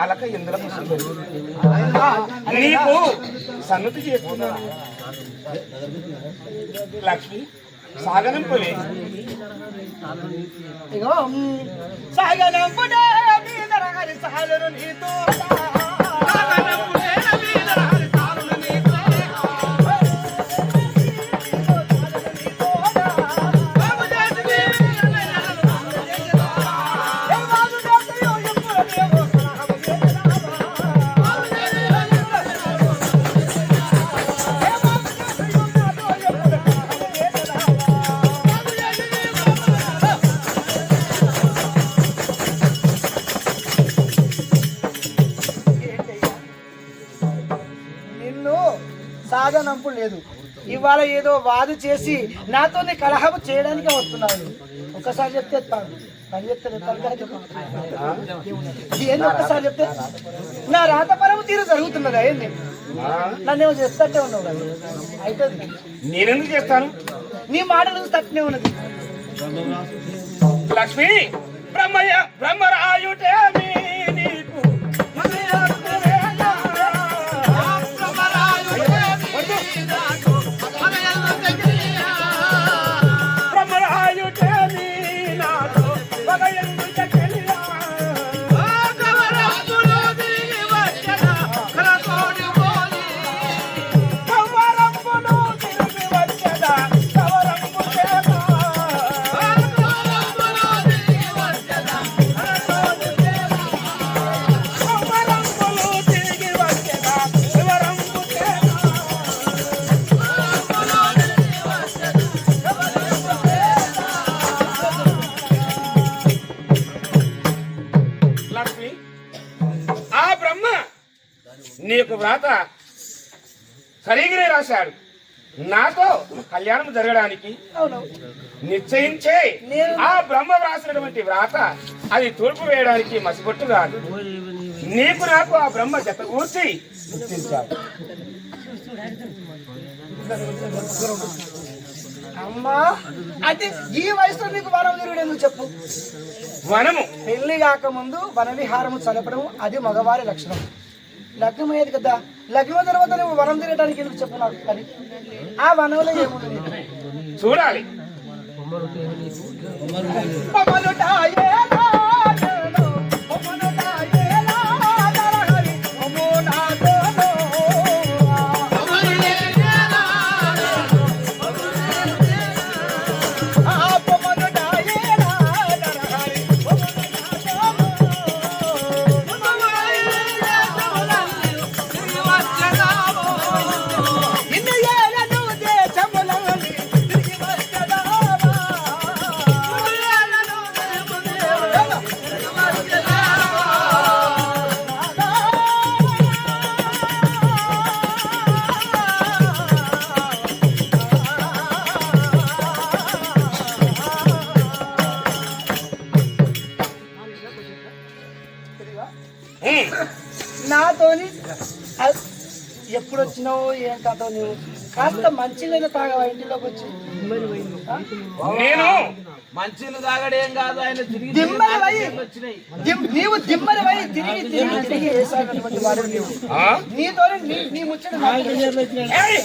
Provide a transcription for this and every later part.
అలక వస్తుంది? నీకు సన్నుతి చేస్తున్నా. లక్ష్మి సాగనంపలే సాగనంపుడే సాగను నీతో సాగనంపు లేదు. ఇవాళ ఏదో వాదు చేసి నాతో కలహం చేయడానికి వస్తున్నాను ఒకసారి చెప్తే తాను పని చెప్పు. ఏంది ఒకసారి చెప్తే? నా రాతపరము తీరు జరుగుతున్నదా ఏంది? నన్ను ఏమో చేస్తట్టే ఉన్నావు అవుతుంది నేనెందుకు చేస్తాను? నీ మాట నువ్వు తట్టునే ఉన్నది. లక్ష్మి బ్రహ్మయ్య బ్రహ్మరాయుటేమి నీ యొక్క వ్రాత సరిగిరే రాశాడు. నాతో కళ్యాణం జరగడానికి అవును. నిశ్చయించే ఆ బ్రహ్మ వ్రాసినటువంటి వ్రాత అది తూర్పు వేయడానికి మసిపొట్టు కాదు. నీకు నాకు ఆ బ్రహ్మ జత కూర్చి గుర్తించాడు అమ్మా అంటే ఈ వయసులో నీకు వనం తిరుగుడు చెప్పు? వనము. పెళ్ళి కాకముందు వన విహారము చదపడం అది మగవారి లక్షణం. లగ్నం అయ్యేది కదా. లగ్నం తర్వాత నువ్వు వనం తిరగడానికి ఎందుకు చెప్పు నాకు పని ఆ వనంలో ఏముంది? చూడాలి. ఎప్పుడు వచ్చినావు ఏం కథ నువ్వు? కాస్త మంచిగా తాగవా ఇంటిలోకి వచ్చి? నేను మంచిలు తాగడేం కాదు ఆయన తిరిగి దిమ్మల వై వచ్చినాయి? దిమ్- నీవు దిమ్మల వై తిరిగి తిరిగి తిరిగి వేసాగినటువంటి వాడు నీవు. ఆ? నీతోనే నీ నీ ముచ్చట నాకు తెలుసు. ఏయ్!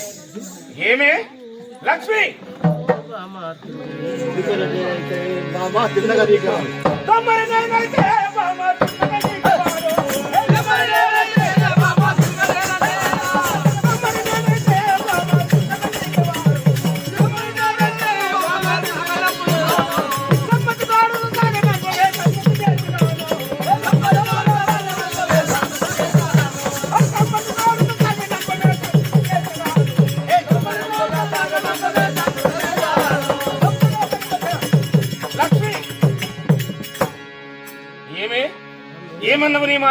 ఏమే? లక్ష్మి! తొమ్మిది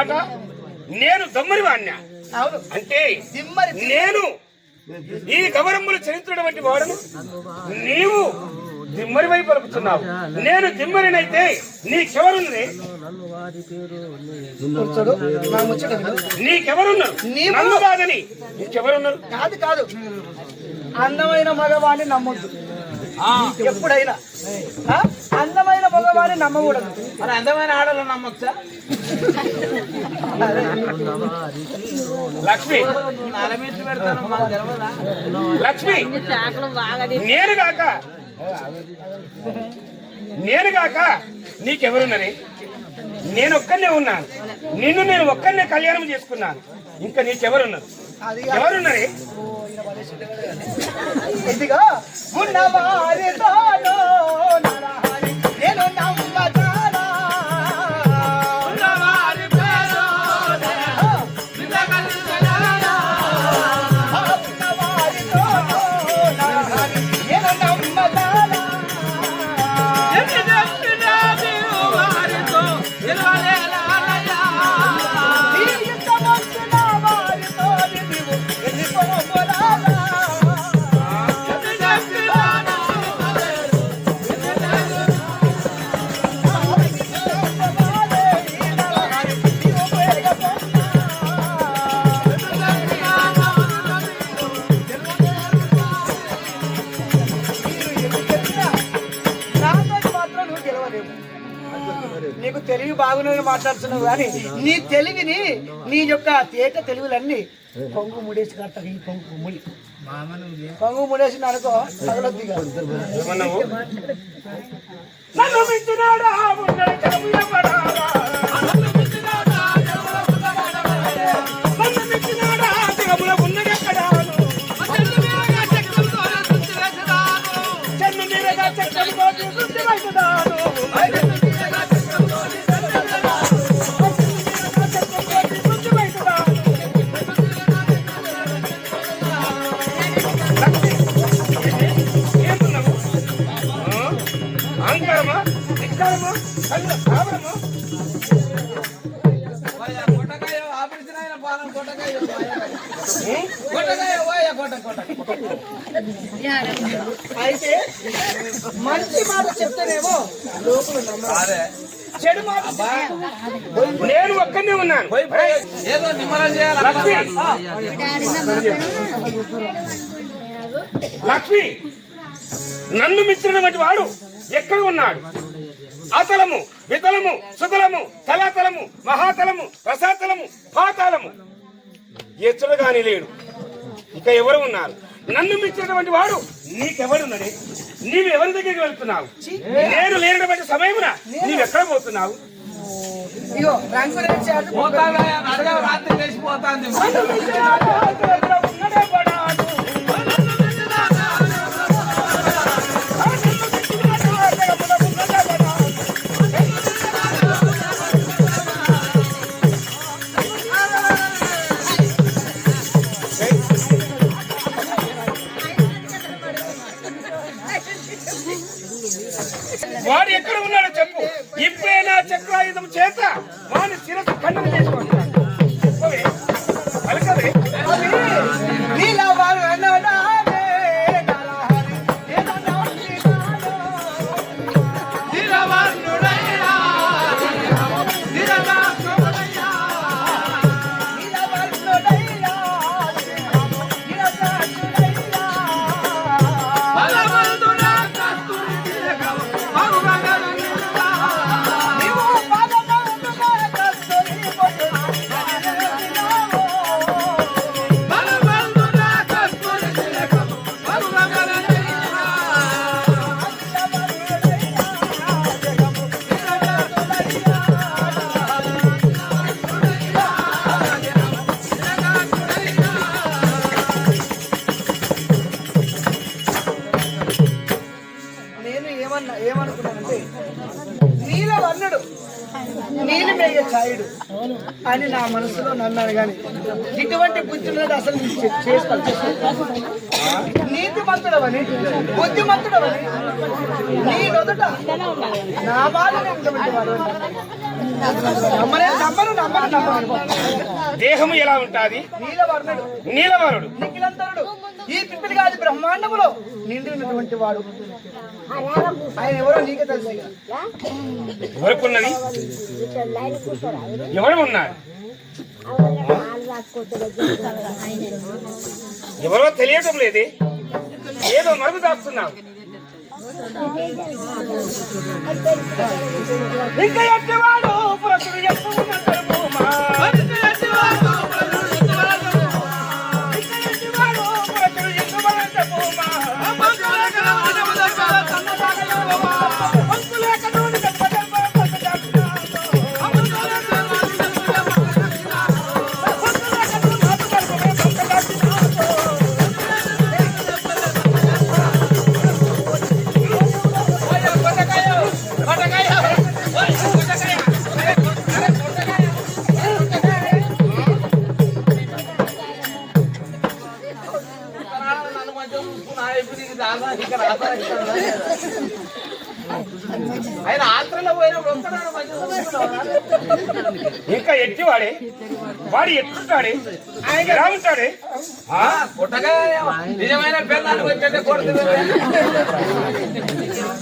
మాట నేను దమ్మరి వాణ్ణా అంటే నేను ఈ గౌరమ్ములు చరిత్రుడు వంటి వాడను. నీవు దిమ్మరి వైపు పలుకుతున్నావు. నేను దిమ్మరినైతే నీకెవరున్నది? కూర్చోడు. నా ముచ్చట విను. నీకెవరున్నారు? నన్ను కాదని నీకెవరున్నారు? కాదు కాదు. అందమైన మగవాణ్ణి నమ్మొద్దు. ఎప్పుడైనా? అందమైన మగవాణ్ణి నమ్మకూడదు. మరి అందమైన ఆడలు నమ్మొచ్చా? లక్ష్మి నలమిట్లు పెడతాను మాకు తెలియదా లక్ష్మి నేను కాక నేను కాక నీకెవరున్నది నేను ఒక్కనే ఉన్నాను. నిన్ను నేను ఒక్కనే కళ్యాణం చేసుకున్నాను. ఇంకా నీకెవరున్నారు? ఎవరున్నది ఇదిగో ஏனோண்டாம் తెలివి బాగున్నది మాట్లాడుతున్నావు కానీ నీ తెలివిని నీ యొక్క తేట తెలివిలన్నీ కొంగు ముడేసి కట్ట ఈ కొంగు ముడి. కొంగు ముడేసి అనుకో తగలొద్ది నన్ను మించినాడా? అయితే మంచి మాట చెప్తేనేమో లోపల నమ్మరు. చెడు మాట నేను ఒక్కనే ఉన్నాను. ఏదో నిమ్మలం చేయాలి లక్ష్మి. లక్ష్మి. నన్ను మించినటువంటి వాడు ఎక్కడ ఉన్నాడు? అతలము వితలము సుతలము తలాతలము మహాతలము రసాతలము పాతాళము ఎచ్చుడు గాని లేడు. ఇక ఎవరు ఉన్నారు? నన్ను మించినటువంటి వాడు నీకెవరున్నది నీవు ఎవరి దగ్గరికి వెళ్తున్నావు? నేను లేనటువంటి సమయమున నీవు ఎక్కడ పోతున్నావు? ఇగో రాత్రి ఏమన్నా ఏమనుకున్నానంటే నీలవర్ణుడు నీలి మేఘ ఛాయుడు అని నా మనసులో నన్నాను కానీ ఇటువంటి బుద్ధులను అసలు నీకు చే- చేసుకోవాలి నీతిమంతుడవని బుద్ధిమంతుడవని నీ నొదట నా బాధ దేహము ఎలా ఉంటాది? నీలవరుడు ఈ పిప్పిలి కాదు బ్రహ్మాండములో నిండినటువంటి వాడు. ఆయన ఎవరో నీకే తెలుసు. ఎవరుకున్నది? ఎవరు ఉన్నారు ఎవరో తెలియటం లేదే. ఏదో మరుగు దాస్తున్నావు ఇంకా ఎట్టివాడు పురుషుడు ఎత్తుకున్నంతరు భూమా. ఇంకా ఇంకా ఎట్టివాడే వాడు ఎట్లుంటాడే ఆయన ఎలా ఉంటాడే? నిజమైన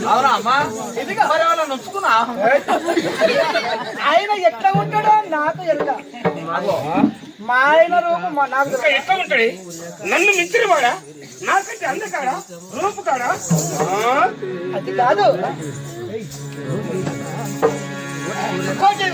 అవునా అమ్మా? ఉంచుకున్నా ఆయన ఎట్లా ఉంటాడో నాకు ఎరుక మా ఆయన రూపం నాకు ఎట్లా ఉంటాడే? నన్ను మించిన వాడా నాకంటే అందకాడా? రూపు కాడా? అది కాదు. కోటి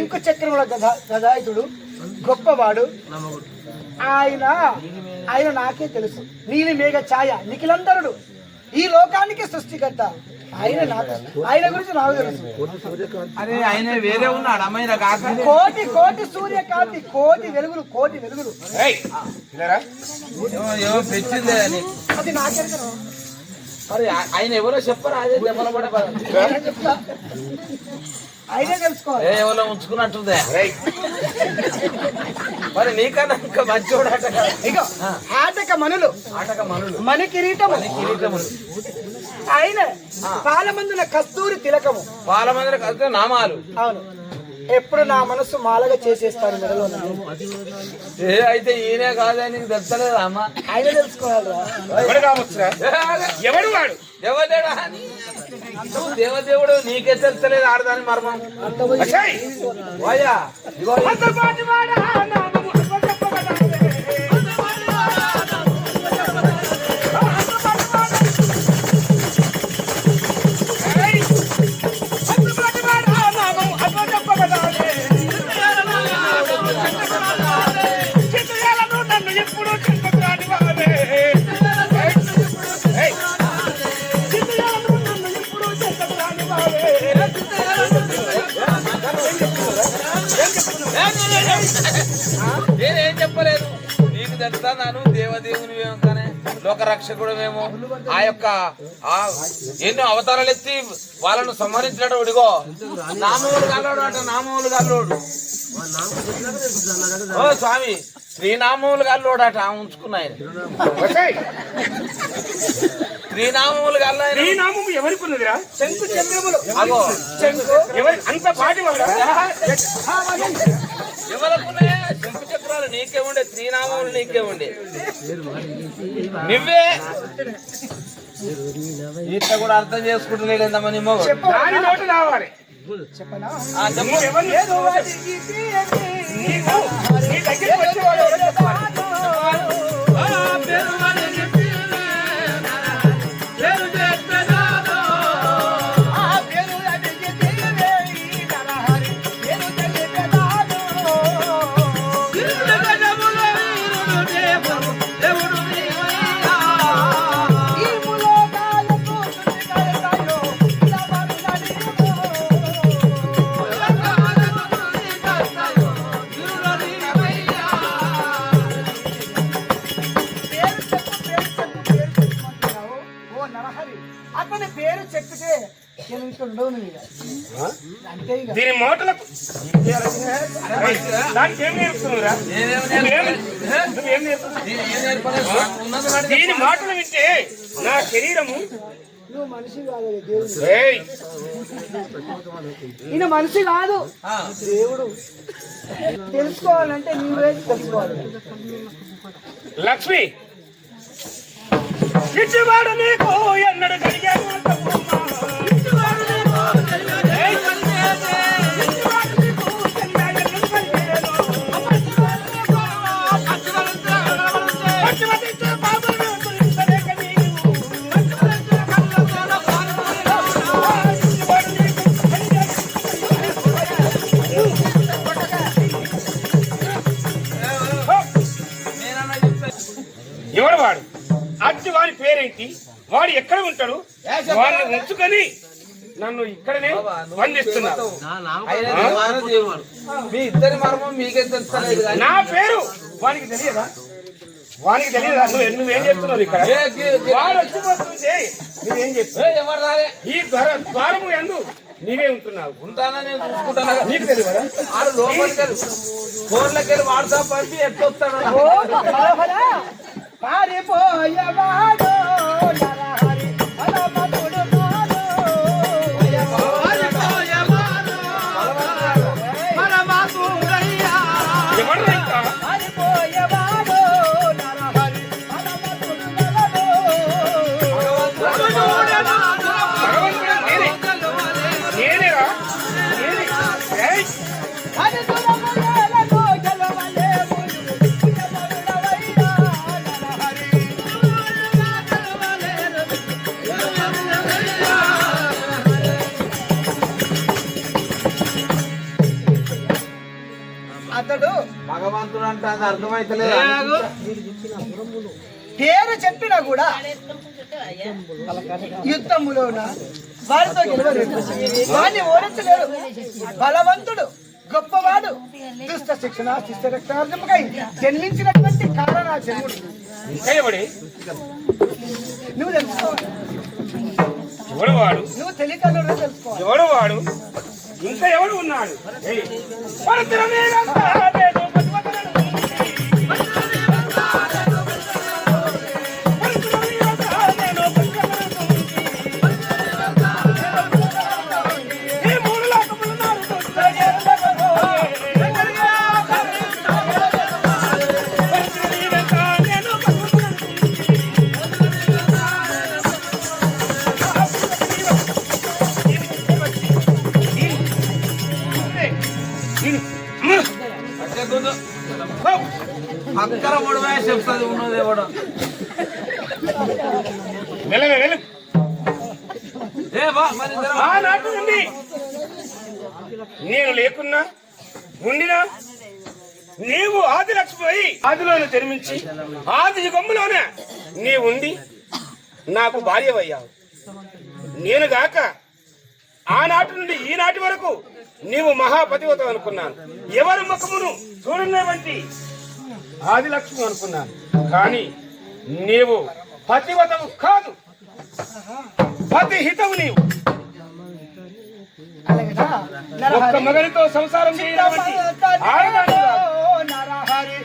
శంకు చక్రముల గదా గదాయుధుడు గొప్పవాడు. ఆయన ఆయన నాకే తెలుసు. నీలి మేఘ ఛాయ నిఖిలందరుడు. ఈ లోకానికి సృష్టికర్త. ఆయన నాకు ఆయన గురించి నాకు తెలుసు. అరే ఆయన వేరే ఉన్నాడు అమ్మాయి కాక. కోటి కోటి సూర్యకాంతి కోటి వెలుగులు కోటి వెలుగులు. అది నాకే తెలుసు. మరి ఆయన ఎవరో చెప్పరా? అదే దెబ్బల పడే తెలుసుకోవాలి. ఏ ఎవరో ఉంచుకున్నట్టుందే. మరి నీకన్నా ఇంకా మంచోడు అట కదా. ఇగో ఆటక మనులు. ఆటక మనులు. మణి కిరీటము. కిరీటములు. ఆయన పాలమందున కస్తూరి తిలకము. పాల మందిర కలిస్తే నామాలు. అవును. ఎప్పుడు నా మనసు మాలగా చేసేస్తాను మెడలో. ఏ అయితే ఈయనే కాదని నీకు తెలుస్తలేదా అమ్మ ఆయన ఎవడు వాడు? దేవదేవుడా? అని. నువ్వు దేవదేవుడు నీకే తెలుస్తలేదు ఆడదాని మర్మం. అంత లోక రక్షకుడు మేము ఆ యొక్క ఎన్నో అవతారాలు ఎత్తి వాళ్ళను సంహరించినట్టు ఉడిగో నామములు గల్లోడు అట నామములు గల్లోడు ఓ స్వామి శ్రీనామములు గల్లోడు అట ఉంచుకున్నాయి వచ్చాయ్. శ్రీనామములు గల్లాయన నీ నామము ఎవరికి ఉన్నదిరా శంకు చంద్రములు. అగో. శంకు. ఎవరి అంత పాటి వాడా ఎవరకున్నాయా శంకు చక్రాలు నీకే ఉండే శ్రీనామములు నీకే ఉండే. నువ్వే? ఇట్లా కూడా అర్థం దాని నోట రావాలి. చెప్పనా? దానికి నేర్పుతున్నావురా నువ్వేం-. నువ్వేం నేర్పుతున్నావు దీని మాటలు వింటే నా శరీరము నువ్వు మనిషి కాదు దేవుడు ఏయ్, ఈయన మనిషి కాదు. ఆ. దేవుడు. తెలుసుకోవాలంటే నీవే తెలుసుకోవాలి. లక్ష్మి. ఇచ్చివాడు నీకు ఎన్నడు కలిగాను పేరేంటి వాడు ఎక్కడ ఉంటాడు? వాడిని ఉంచుకొని నన్ను ఇక్కడనే బంధిస్తున్నాడు ఆయన దేవాన దేవుడు. మీ ఇద్దరి మర్మం మీకే తెలుస్తలేదు కానీ నా పేరు వానికి తెలియదా? వానికి తెలియదా? నువ్వు నువ్వేం చెప్తున్నావు ఇక్కడ. వాడు వచ్చిపోతుంటే నువ్వేం చెప్తావు ఈ ద్వార ద్వారము ఎందు నీవే ఉంటున్నావు. ఉంటానా నేను చూసుకుంటాను. నీకు తెలియదా? ఆడు లోపలికి ఫోన్లోకి వెళ్ళి వాట్సాప్ పంపి ఎట్లొస్తాడు పారిపోయవాడు భగవంతుడు అంటే అది అర్థమైతలేదు పేరు చెప్పినా కూడా యుద్ధములోన వారితో గెలవలేడు వాడిని ఓడించలేడు బలవంతుడు గొప్పవాడు దుష్ట శిక్షణ శిష్ట రక్షణార్థముకై జన్మించినటువంటి ఇంకా ఎవడే నువ్వు తెలుసుకోవాలి. నువ్వు తెలియకలు తెలుసుకోవాలి. ఎవడు వాడు ఇంకా ఎవడు ఉన్నాడు? నేను లేకున్నా ఉండినా నీవు ఆది లక్ష్మి ఆదిలోనే జన్మించి ఆది యుగంలోనే నీ ఉండి నాకు భార్యవయ్యావు నేను గాక ఆనాటి నుండి ఈనాటి వరకు నీవు మహాపతివతం అనుకున్నాను. ఎవరి ముఖమును చూడలేవంటి ఆది లక్ష్మి అనుకున్నాను. కానీ నీవు పతివతము కాదు పతిహితవు నీవు. ఒక్క మగనితో సంసారం కాదు. నరహరి